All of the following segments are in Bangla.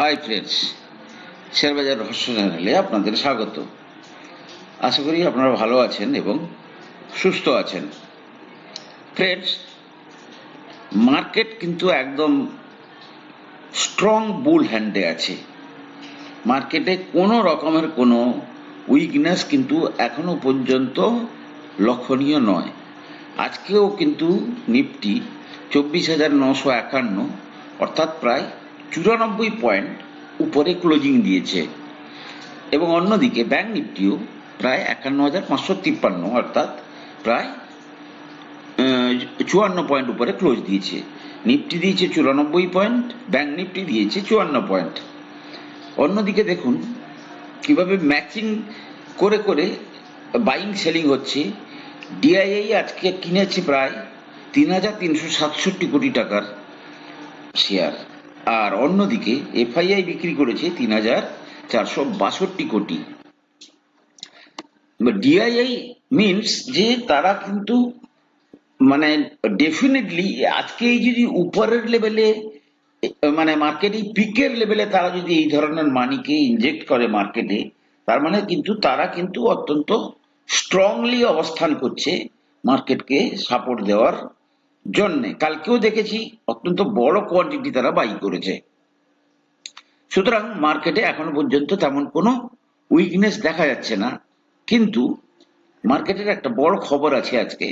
হাই ফ্রেন্ডস শেয়ারবাজার রহস্য চ্যানেলে আপনাদের স্বাগত। আশা করি আপনারা ভালো আছেন এবং সুস্থ আছেন। ফ্রেন্ডস মার্কেট কিন্তু একদম স্ট্রং বুল হ্যান্ডে আছে। মার্কেটে কোনো রকমের কোনো উইকনেস কিন্তু এখনও পর্যন্ত লক্ষণীয় নয়। আজকেও কিন্তু নিফটি চব্বিশ হাজার নশো একান্ন, অর্থাৎ প্রায় চুরানব্বই পয়েন্ট উপরে ক্লোজিং দিয়েছে। এবং অন্যদিকে ব্যাংক নিফটিও প্রায় একান্ন হাজার পাঁচশো তিপ্পান্ন, অর্থাৎ প্রায় চুয়ান্ন পয়েন্ট উপরে ক্লোজ দিয়েছে। নিফটি দিয়েছে চুরানব্বই পয়েন্ট ব্যাংক নিফটি দিয়েছে চুয়ান্ন পয়েন্ট। অন্যদিকে দেখুন কীভাবে ম্যাচিং করে করে বাইং সেলিং হচ্ছে। ডিআইআই আজকে কিনেছে প্রায় তিন হাজার তিনশো সাতষট্টি কোটি টাকার শেয়ার আর অন্যদিকে এফআইআই বিক্রি করেছে তিন হাজার চারশো বাষট্টি কোটি। ডিআইআই মিনস যে তারা কিন্তু মানে ডেফিনেটলি আজকে এই যদি উপরের লেভেলে মানে মার্কেটে পিকের লেভেলে তারা যদি এই ধরনের মানিকে ইনজেক্ট করে মার্কেটে তার মানে কিন্তু তারা কিন্তু অত্যন্ত স্ট্রংলি অবস্থান করছে মার্কেটকে সাপোর্ট দেওয়ার জন্যে। কালকেও দেখেছি, অত্যন্ত বড় কোয়ান্টিটি তারা বাই করেছে। সুতরাং মার্কেটে এখনও পর্যন্ত তেমন কোনো উইকনেস দেখা যাচ্ছে না। কিন্তু মার্কেটের একটা বড় খবর আছে আজকে।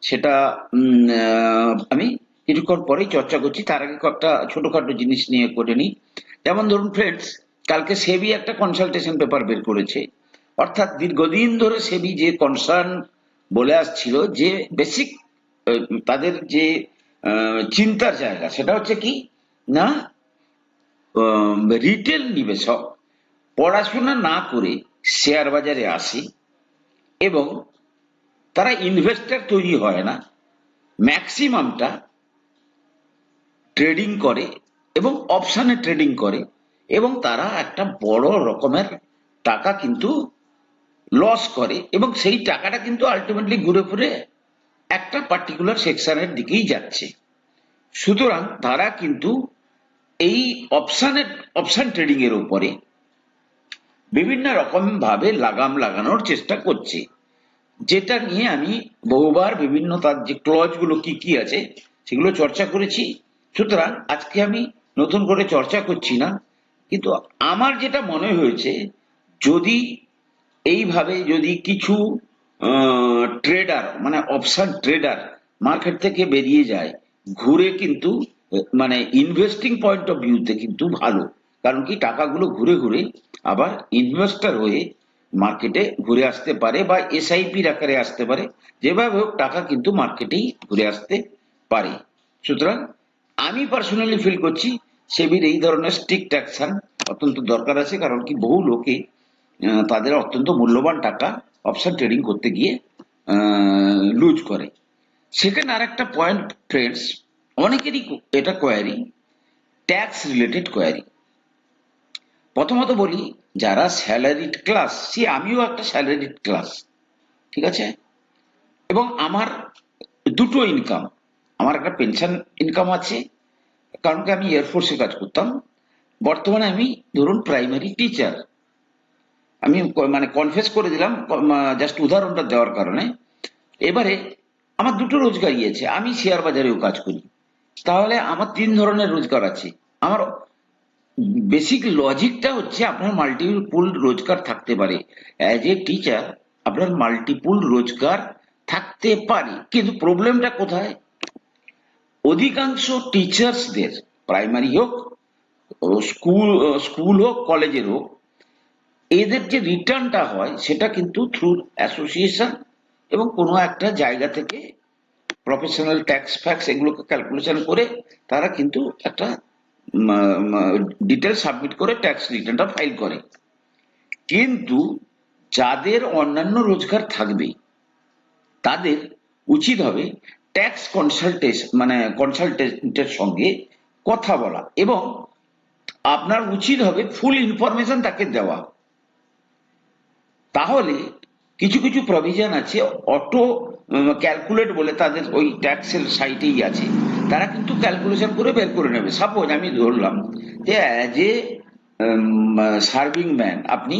সেটা আমি কিছুক্ষণ পরেই চর্চা করছি। তার আগে কয়েকটা ছোটখাটো জিনিস নিয়ে করে নিই। যেমন ধরুন ফ্রেন্ডস কালকে সেবি একটা কনসালটেশন পেপার বের করেছে। অর্থাৎ দীর্ঘদিন ধরে সেবি যে কনসার্ন বলে আসছিল, যে বেসিক তাদের যে চিন্তার জায়গা, সেটা হচ্ছে কি? না রিটেল নিবেশক পড়াশোনা না করে শেয়ার বাজারে আসে এবং তারা ইনভেস্টার তৈরি হয় না ম্যাক্সিমামটা ট্রেডিং করে এবং অপশানে ট্রেডিং করে এবং তারা একটা বড় রকমের টাকা কিন্তু লস করে এবং সেই টাকাটা কিন্তু আলটিমেটলি ঘুরে ফিরে একটা পার্টিকুলার সেকশনের দিকেই যাচ্ছে। সুতরাং তারা কিন্তু এই অপশানের অপশান ট্রেডিং এর উপরে বিভিন্ন রকম ভাবে লাগাম লাগানোর চেষ্টা করছে। যেটা নিয়ে আমি বহুবার বিভিন্ন তার যে ক্লজগুলো কি কি আছে সেগুলো চর্চা করেছি। সুতরাং আজকে আমি নতুন করে চর্চা করছি না। কিন্তু আমার যেটা মনে হয়েছে, যদি এইভাবে যদি কিছু ট্রেডার মানে অপশন ট্রেডার মার্কেট থেকে বেরিয়ে যায়, ঘুরে কিন্তু মানে ইনভেস্টিং পয়েন্ট অফ ভিউতে কিন্তু ভালো। কারণ কি, টাকাগুলো ঘুরে ঘুরে আবার ইনভেস্টর হয়ে মার্কেটে ঘুরে আসতে পারে বা এসআইপির আকারে আসতে পারে। যেভাবে হোক, টাকা কিন্তু মার্কেটেই ঘুরে আসতে পারে। সুতরাং আমি পার্সোনালি ফিল করছি, সেবির এই ধরনের স্ট্রিক্ট অ্যাকশন অত্যন্ত দরকার আছে। কারণ কি, বহু লোকে তাদের অত্যন্ত মূল্যবান টাকা অপশন ট্রেডিং করতে গিয়ে লুজ করে। সেখানে আর একটা পয়েন্ট ফ্রেন্ডস অনেকেরই এটা কোয়ারি ট্যাক্স রিলেটেড কোয়ারি প্রথমত বলি, যারা স্যালারিড ক্লাস সে, আমিও একটা স্যালারিড ক্লাস ঠিক আছে? এবং আমার দুটো ইনকাম আমার একটা পেনশন ইনকাম আছে, কারণ কি আমি এয়ারফোর্সে কাজ করতাম। বর্তমানে আমি ধরুন প্রাইমারি টিচার আমি মানে কনফেস করে দিলাম জাস্ট উদাহরণটা দেওয়ার কারণে। এবারে আমার দুটো রোজগারই আছে আমি শেয়ার বাজারেও কাজ করি। তাহলে আমার তিন ধরনের রোজগার আছে। আমার বেসিক লজিকটা হচ্ছে আপনার মাল্টিপুল রোজগার থাকতে পারে। অ্যাজ এ টিচার আপনার মাল্টিপুল রোজগার থাকতে পারে। কিন্তু প্রবলেমটা কোথায়? অধিকাংশ টিচার্সদের প্রাইমারি হোক স্কুল স্কুল হোক কলেজের হোক এদের যে রিটার্নটা হয়, সেটা কিন্তু থ্রু অ্যাসোসিয়েশন এবং কোনো একটা জায়গা থেকে প্রফেশনাল ট্যাক্স ফ্যাক্স এগুলোকে ক্যালকুলেশন করে তারা কিন্তু একটা ডিটেল সাবমিট করে ট্যাক্স রিটার্নটা ফাইল করে। কিন্তু যাদের অন্যান্য রোজগার থাকবে তাদের উচিত হবে ট্যাক্স কনসালটেশন মানে কনসালটেন্টের সঙ্গে কথা বলা এবং আপনার উচিত হবে ফুল ইনফরমেশন তাকে দেওয়া। তাহলে কিছু কিছু প্রভিশন আছে অটো ক্যালকুলেট বলে তাদের ওই ট্যাক্সের সাইটেই আছে। তারা কিন্তু ক্যালকুলেশন করে বের করে নেবে। সাপোজ আমি ধরলাম, যে অ্যাজ এ সার্ভিং ম্যান আপনি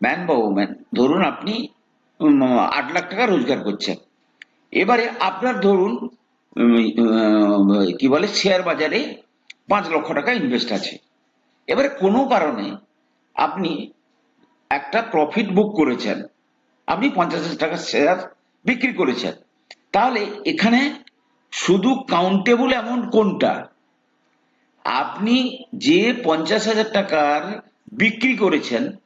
ম্যান বা ওম্যান ধরুন আপনি আট লাখ টাকা রোজগার করছেন। এবারে আপনার ধরুন কি বলে শেয়ার বাজারে পাঁচ লক্ষ টাকা ইনভেস্ট আছে। এবারে কোনো কারণে আপনি একটা প্রফিট বুক করেছেন। আপনি পঞ্চাশ হাজার টাকার শেয়ার বিক্রি করেছেন। তাহলে এখানে শুধু কাউন্টেবল অ্যামাউন্ট কোনটা? আপনি যে পঞ্চাশ হাজার টাকার বিক্রি করেছেন,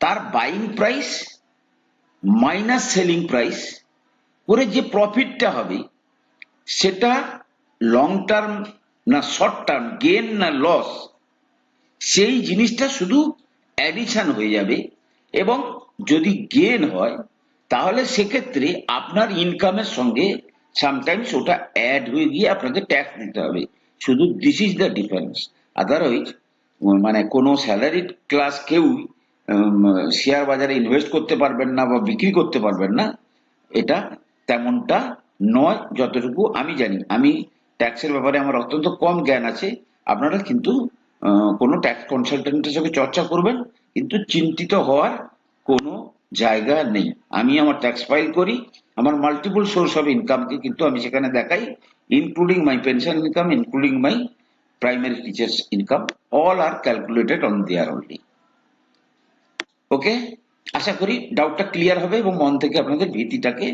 তার buying price minus selling price করে যে প্রফিটটা হবে, সেটা লং টার্ম না শর্ট টার্ম গেন না লস সেই জিনিসটা শুধু অ্যাডিশন হয়ে যাবে এবং যদি গেন হয়, তাহলে সেক্ষেত্রে আপনার ইনকামের সঙ্গে সামটাইমস ওটা অ্যাড হয়ে গিয়ে আপনাকে ট্যাক্স দিতে হবে। শুধু this is the difference otherwise মানে কোনো স্যালারিড ক্লাস কেউ শেয়ার বাজারে ইনভেস্ট করতে পারবেন না বা বিক্রি করতে পারবেন না, এটা তেমনটা নয় যতটুকু আমি জানি। আমি ট্যাক্সের ব্যাপারে আমার অত্যন্ত কম জ্ঞান আছে, আপনারা কিন্তু কোনো ট্যাক্স কনসালটেন্টের সঙ্গে চর্চা করবেন, কিন্তু চিন্তিত হওয়ার কোনো জায়গা নেই। আমি আমার ট্যাক্স ফাইল করি, আমার মাল্টিপল সোর্স অফ ইনকামকে কিন্তু আমি সেখানে দেখাই including my pension income including my primary teachers income all are calculated on their only okay আশা করি ডাউটটা ক্লিয়ার হবে এবং মন থেকে আপনাদের ভীতিটাকে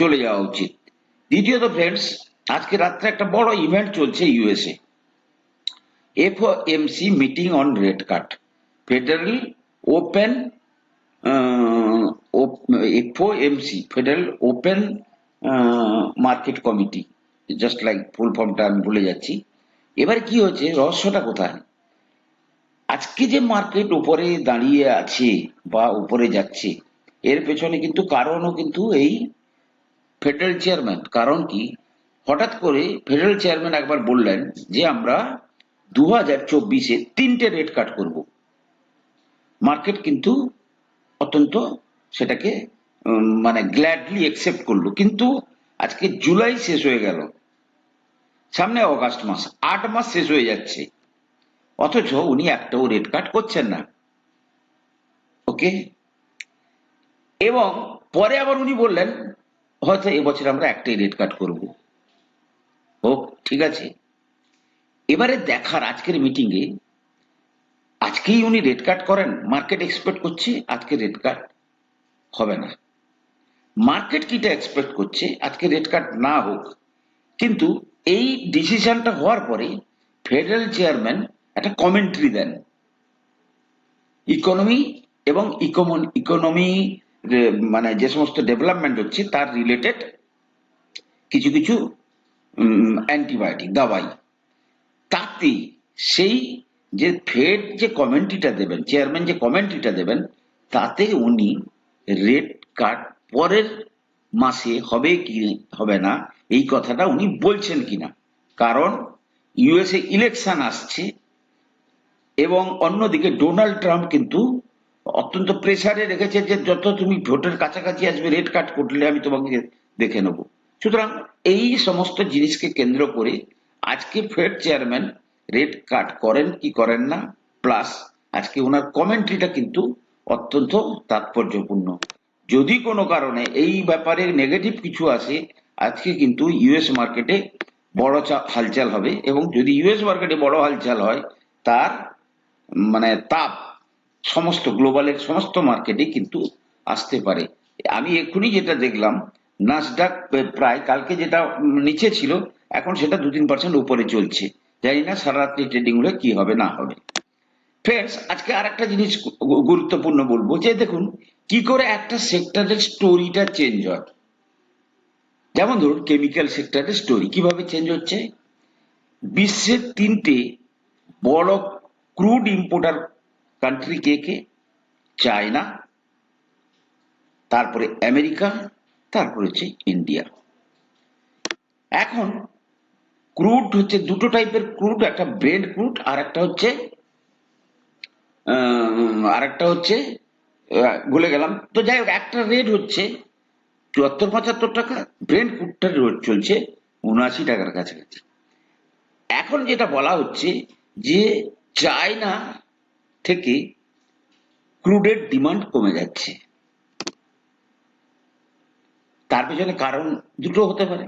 চলে যাওয়া উচিত। দ্বিতীয়ত ফ্রেন্ডস আজকে রাত্রে একটা বড় ইভেন্ট চলছে USA FOMC meeting on red card federal open FOMC federal open market committee just like full ফর্মটা আমি ভুলে যাচ্ছি। এবার কি হচ্ছে? রহস্যটা কোথায়? আজকে যে মার্কেট উপরে দাঁড়িয়ে আছে বা উপরে যাচ্ছে, এর পেছনে কিন্তু কারণও কিন্তু এই ফেডারেল চেয়ারম্যান কারণ কি? হঠাৎ করে ফেডারেল চেয়ারম্যান একবার বললেন যে আমরা দু হাজার চব্বিশে তিনটে রেট কাট করব। মার্কেট কিন্তু অত্যন্ত সেটাকে মানে গ্ল্যাডলি একসেপ্ট করল। কিন্তু আজকে জুলাই শেষ হয়ে গেল। সামনে অগাস্ট মাস, আট মাস শেষ হয়ে যাচ্ছে। অথচ উনি একটাও রেট কাট করছেন না। ওকে এবং পরে আবার উনি বললেন, হয়তো এবছর আমরা একটাই রেট কাট করব। হোক, ঠিক আছে। এবারে দেখার আজকের মিটিং এ, আজকেই উনি রেড কাট করেন মার্কেট এক্সপেক্ট করছে, আজকে রেড কাট হবে না। মার্কেট কিটা এক্সপেক্ট করছে, আজকে রেড কাট না হোক। কিন্তু এই ডিসিশনটা হওয়ার পরে ফেডারেল চেয়ারম্যান একটা কমেন্ট্রি দেন। ইকোনমি এবং ইকোনমি মানে যে সমস্ত ডেভেলপমেন্ট হচ্ছে, তার রিলেটেড কিছু কিছু অ্যান্টিবায়োটিক দাওয়াই তাতে সেই যে ফেড যে কমেন্ট্রিটা দেবেন, চেয়ারম্যান যে কমেন্ট্রিটা দেবেন, তাতে উনি রেড কার্ড পরের মাসে হবে কি হবে না, এই কথাটা উনি বলছেন কিনা। কারণ ইউএসএ ইলেকশন আসছে এবং অন্যদিকে ডোনাল্ড ট্রাম্প কিন্তু অত্যন্ত প্রেসারে রেখেছে যে যত তুমি ভোটের কাছাকাছি আসবে, রেড কার্ড করলে আমি তোমাকে দেখে নেব। সুতরাং এই সমস্ত জিনিসকে কেন্দ্র করে আজকে ফেড চেয়ারম্যান রেট কাট করেন কি করেন না প্লাস আজকে ওনার কমেন্ট্রিটা কিন্তু অত্যন্ত তাৎপর্যপূর্ণ। যদি কোনো কারণে এই ব্যাপারে নেগেটিভ কিছু আসে, আজকে কিন্তু ইউএস মার্কেটে বড় হালচাল হবে এবং যদি ইউএস মার্কেটে বড় হালচাল হয়, তার মানে তাপ সমস্ত গ্লোবালের সমস্ত মার্কেটে কিন্তু আসতে পারে। আমি এক্ষুনি যেটা দেখলাম নাসডাক প্রায় কালকে যেটা নিচে ছিল এখন সেটা দু তিন পার্সেন্ট উপরে চলছে। জানি না সারা রাত্রি ট্রেডিং হলে কি হবে, না হবে। ফ্রেন্ডস আজকে আর একটা জিনিস গুরুত্বপূর্ণ বলব যে দেখুন, কি করে একটা সেক্টরের স্টোরিটা চেঞ্জ হয়? যেমন ধরুন কেমিক্যাল সেক্টরের স্টোরি কীভাবে চেঞ্জ হচ্ছে? বিশ্বের তিনটে বড় ক্রুড ইম্পোর্টার কান্ট্রি কে কে? চায়না, তারপরে আমেরিকা, তারপরে হচ্ছে ইন্ডিয়া। এখন ক্রুড হচ্ছে দুটো টাইপের ক্রুড একটা ব্রেড ক্রুড আর একটা হচ্ছে আর একটা হচ্ছে ভুলে গেলাম। তো যাই হোক, একটা রেট হচ্ছে চুয়াত্তর পঁচাত্তর টাকা ব্রেন্ড ক্রুডটার রেট চলছে উনআশি টাকার কাছাকাছি। এখন যেটা বলা হচ্ছে যে চায়না থেকে ক্রুডের ডিমান্ড কমে যাচ্ছে। তার পেছনে কারণ দুটো হতে পারে।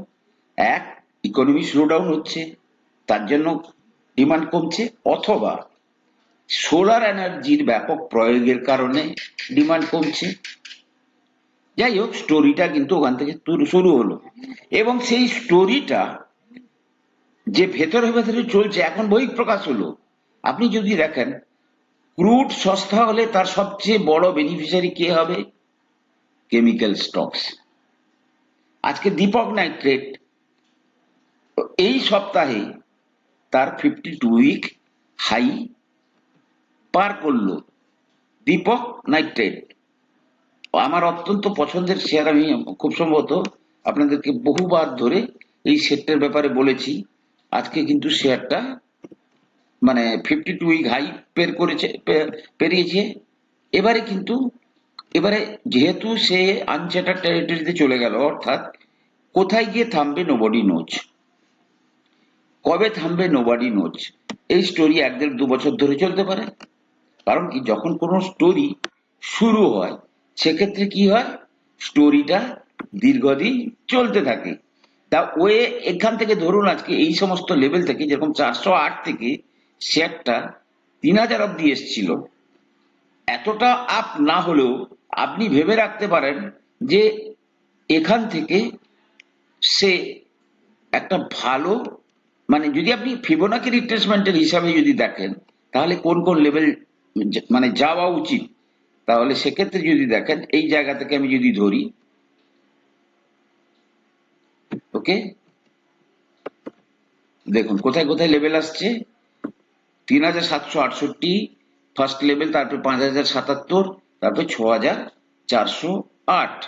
এক ইকোনমি স্লোডাউন হচ্ছে, তার জন্য ডিমান্ড কমছে, অথবা সোলার এনার্জির ব্যাপক প্রয়োগের কারণে ডিমান্ড কমছে। যাই হোক স্টোরিটা কিন্তু ওখান থেকে শুরু হলো। এবং সেই স্টোরিটা যে ভেতরে ভেতরে চলছে, এখন বই প্রকাশ হলো। আপনি যদি দেখেন ক্রুড সস্তা হলে তার সবচেয়ে বড় বেনিফিশিয়ারি কে হবে? কেমিক্যাল স্টকস আজকে দীপক নাইট্রেট এই সপ্তাহে তার ফিফটি টু উইক হাই পার করল দীপক নাইট্রেট আমার অত্যন্ত পছন্দের শেয়ার আমি খুব সম্ভবত আপনাদেরকে বহুবার ধরে এই শেয়ারটার ব্যাপারে বলেছি। আজকে কিন্তু শেয়ারটা মানে ফিফটি টু উইক হাই পের করেছে পেরিয়েছে। এবারে কিন্তু, এবারে যেহেতু সে আনচার্টার টেরিটরিতে চলে গেল, অর্থাৎ কোথায় গিয়ে থামবে নোবডি নোচ কবে থামবে নোবডি নোচ এই স্টোরি এক দেড় দু বছর ধরে চলতে পারে। কারণ কি, যখন কোনো স্টোরি শুরু হয়, সেক্ষেত্রে কি হয়? স্টোরিটা দীর্ঘদিন চলতে থাকে। তা ওয়ে এখান থেকে ধরুন আজকে এই সমস্ত লেভেল থেকে, যেরকম চারশো আট থেকে শেয়ারটা তিন হাজার অব্দি এসছিল। এতটা আপ না হলেও আপনি ভেবে রাখতে পারেন যে এখান থেকে সে একটা ভালো মানে যদি আপনি ফিবোনাকি রিট্রেসমেন্টের হিসাবে যদি দেখেন, তাহলে কোন কোন লেভেল মানে যাওয়া উচিত? তাহলে সেক্ষেত্রে যদি দেখেন, এই জায়গা থেকে আমি যদি ধরি, ওকে? দেখুন, কোথায় কোথায় লেভেল আসছে? তিন হাজার সাতশো আটষট্টি ফার্স্ট লেভেল তারপর পাঁচ হাজার সাতাত্তর, তারপর ছ হাজার চারশো আট।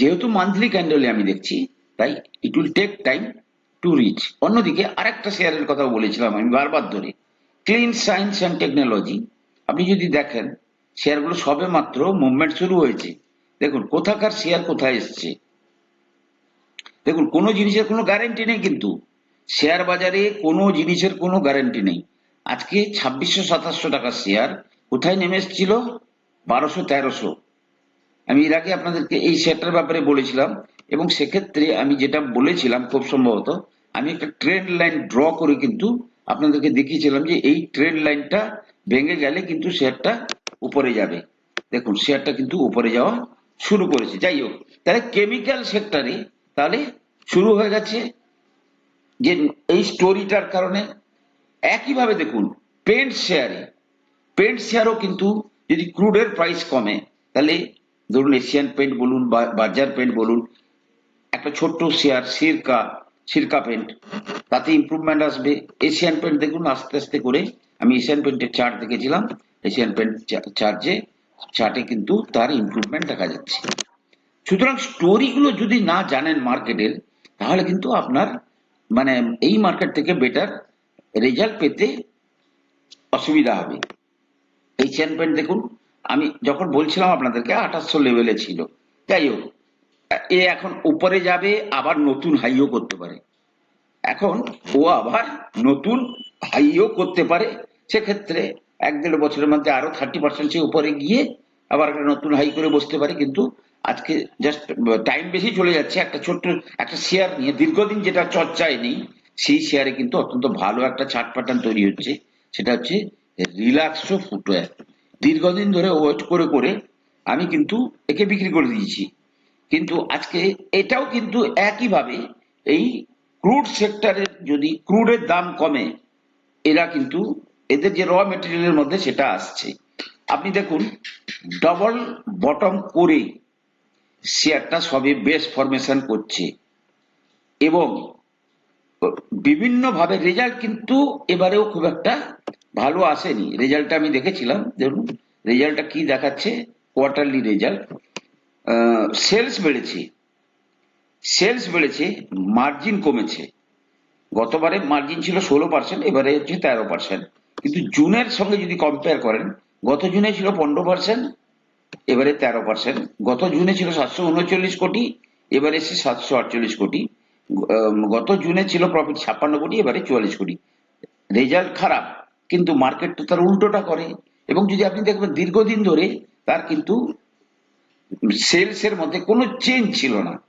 যেহেতু মান্থলি ক্যান্ডেলে আমি দেখছি, তাই it will take time to reach অন্যদিকে আরেকটা শেয়ারের কথা বলেছিলাম আমি বারবার ধরে। ক্লিন সায়েন্স অ্যান্ড টেকনোলজি আপনি যদি দেখেন, শেয়ারগুলো সবে মাত্র মুভমেন্ট শুরু হয়েছে। দেখুন, কোথাকার শেয়ার কোথায় এসছে? দেখুন, কোনো জিনিসের কোনো গ্যারেন্টি নেই কিন্তু। শেয়ার বাজারে কোনো জিনিসের কোনো গ্যারেন্টি নেই। আজকে ছাব্বিশশো সাতাশশো টাকার শেয়ার কোথায় নেমে এসেছিল? বারোশো, তেরোশো। আমি এর আগে আপনাদেরকে এই শেয়ারটার ব্যাপারে বলেছিলাম এবং সেক্ষেত্রে আমি যেটা বলেছিলাম খুব সম্ভবত আমি একটা ট্রেন্ড লাইন ড্র করে কিন্তু আপনাদেরকে দেখিয়েছিলাম যে এই ট্রেন্ড লাইনটা ভেঙে গেলে কিন্তু শেয়ারটা উপরে যাবে। দেখুন, শেয়ারটা কিন্তু উপরে যাওয়া শুরু করেছে। যাই হোক, তাহলে কেমিক্যাল সেক্টরে তাহলে শুরু হয়ে গেছে যে এই স্টোরিটার কারণে। একইভাবে দেখুন পেন্ট শেয়ারে। পেন্ট শেয়ারও কিন্তু যদি ক্রুডের প্রাইস কমে, তাহলে ধরুন এশিয়ান পেন্ট বলুন বা বাজার পেন্ট বলুন, একটা ছোট্ট শেয়ার, সিরকা সিরকা পেন্ট তাতে ইমপ্রুভমেন্ট আসবে। এশিয়ান পেন্ট দেখুন, আস্তে আস্তে করে আমি এশিয়ান পেন্টের চার্ট দেখেছিলাম। এশিয়ান পেন্ট চার্জে চার্টে কিন্তু তার ইমপ্রুভমেন্ট দেখা যাচ্ছে। সুতরাং স্টোরিগুলো যদি না জানেন মার্কেটের তাহলে কিন্তু আপনার মানে এই মার্কেট থেকে বেটার রেজাল্ট পেতে অসুবিধা হবে। এশিয়ান পেন্ট দেখুন, আমি যখন বলছিলাম আপনাদেরকে আঠাশশো লেভেলে ছিল। যাই হোক এ এখন উপরে যাবে, আবার নতুন হাইও করতে পারে। এখন ও আবার নতুন হাইও করতে পারে। সেক্ষেত্রে এক দেড় বছরের মধ্যে আরও থার্টি পার্সেন্ট সে উপরে গিয়ে আবার একটা নতুন হাই করে বসতে পারে। কিন্তু আজকে জাস্ট টাইম বেশি চলে যাচ্ছে। একটা ছোট্ট, একটা শেয়ার নিয়ে দীর্ঘদিন যেটা চর্চায় নেই, সেই শেয়ারে কিন্তু অত্যন্ত ভালো একটা চার্ট প্যাটার্ন তৈরি হচ্ছে। সেটা হচ্ছে রিল্যাক্সো ফুটওয়্যার দীর্ঘদিন ধরে ওয়েট করে করে আমি কিন্তু একে বিক্রি করে দিয়েছি। কিন্তু আজকে এটাও কিন্তু একইভাবে এই ক্রুড সেক্টরের যদি ক্রুডের দাম কমে, এরা কিন্তু এদের যে র মেটেরিয়ালের মধ্যে সেটা আসছে। আপনি দেখুন ডবল বটম করে শেয়ারটা সবে বেস ফরমেশন করছে এবং বিভিন্ন ভাবে রেজাল্ট কিন্তু এবারেও খুব একটা ভালো আসেনি। রেজাল্টটা আমি দেখেছিলাম, দেখুন রেজাল্টটা কি দেখাচ্ছে? কোয়ার্টারলি রেজাল্ট সেলস বেড়েছে। সেলস বেড়েছে মার্জিন কমেছে। গতবারে মার্জিন ছিল ষোলো পার্সেন্ট এবারে হচ্ছে তেরো পার্সেন্ট কিন্তু জুনের সঙ্গে যদি কম্পেয়ার করেন, গত জুনে ছিল পনেরো পার্সেন্ট এবারে তেরো পার্সেন্ট গত জুনে ছিল সাতশো উনচল্লিশ কোটি, এবারে এসে সাতশো আটচল্লিশ কোটি। গত জুনে ছিল প্রফিট ছাপ্পান্ন কোটি, এবারে চুয়াল্লিশ কোটি। রেজাল্ট খারাপ, কিন্তু মার্কেট তো তার উল্টোটা করে। এবং যদি আপনি দেখবেন, দীর্ঘদিন ধরে তার কিন্তু সেলস এর মধ্যে কোনো চেঞ্জ ছিল না।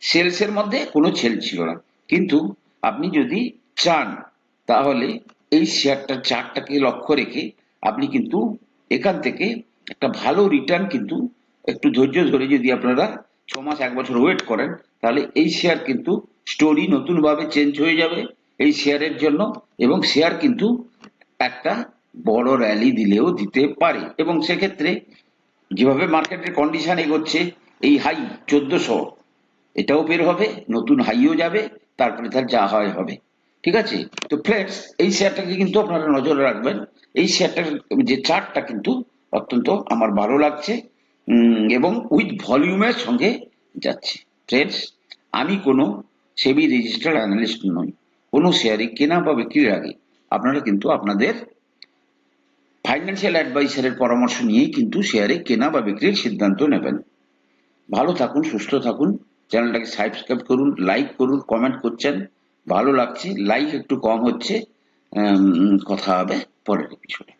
সেলস এর মধ্যে কোনো ছেল ছিল না। কিন্তু আপনি যদি চান, তাহলে এই শেয়ারটার চার্টটাকে লক্ষ্য রেখে আপনি কিন্তু এখান থেকে একটা ভালো রিটার্ন কিন্তু একটু ধৈর্য ধরে যদি আপনারা ছ মাস এক বছর ওয়েট করেন, তাহলে এই শেয়ার কিন্তু স্টোরি নতুন ভাবে চেঞ্জ হয়ে যাবে এই শেয়ারের জন্য এবং শেয়ার কিন্তু একটা বড় র্যালি দিলেও দিতে পারে। এবং সেক্ষেত্রে যেভাবে মার্কেটের কন্ডিশন এগোচ্ছে, এই হাই চোদ্দশো, এটাও বের হবে, নতুন হাইও যাবে, তারপরে তার যা হয় হবে। ঠিক আছে? তো ফ্রেন্ডস এই শেয়ারটাকে কিন্তু আপনারা নজরে রাখবেন। এই শেয়ারটার যে চার্টটা কিন্তু অত্যন্ত আমার ভালো লাগছে এবং উইথ ভলিউমের সঙ্গে যাচ্ছে। ফ্রেন্ডস আমি কোনো সেবি রেজিস্টার্ড অ্যানালিস্ট নই। কোনো শেয়ারে কেনা বা বিক্রির আগে আপনারা কিন্তু আপনাদের ফাইন্যান্সিয়াল অ্যাডভাইসারের পরামর্শ নিয়েই কিন্তু শেয়ারে কেনা বা বিক্রির সিদ্ধান্ত নেবেন। ভালো থাকুন, সুস্থ থাকুন, চ্যানেলটাকে সাবস্ক্রাইব করুন লাইক করুন কমেন্ট করছেন, ভালো লাগছে লাইক একটু কম হচ্ছে কথা হবে পরের এপিসোডে